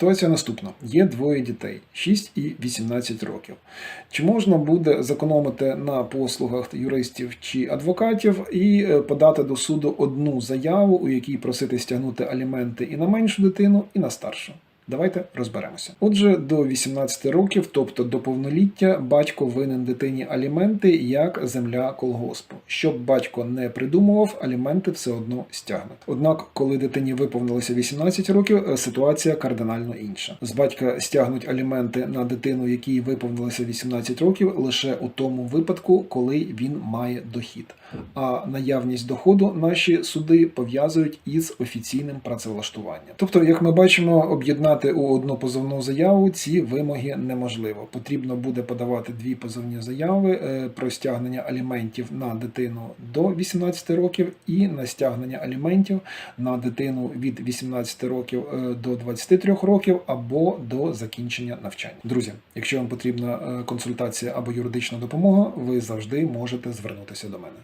Ситуація наступна: є двоє дітей 6 і 18 років. Чи можна буде зекономити на послугах юристів чи адвокатів і е, подати до суду одну заяву, у якій просити стягнути аліменти і на меншу дитину, і на старшу? Давайте розберемося. Отже, до 18 років, тобто до повноліття, батько винен дитині аліменти як земля колгоспу. Щоб батько не придумував, аліменти все одно стягнуть. Однак, коли дитині виповнилося 18 років, е, ситуація кардинально інша. З батька стягнуть аліменти на дитину, якій виповнилося 18 років, лише у тому випадку, коли він має дохід. А наявність доходу наші суди пов'язують із офіційним працевлаштуванням. Тобто, як ми бачимо, об'єднати у одну позовну заяву ці вимоги неможливо. Потрібно буде подавати дві позовні заяви е, про стягнення аліментів на дитину до 18 років і на стягнення аліментів на дитину від 18 років е, до 23 років або до закінчення навчання. Друзі, якщо вам потрібна е, консультація або юридична допомога, ви завжди можете звернутися до мене.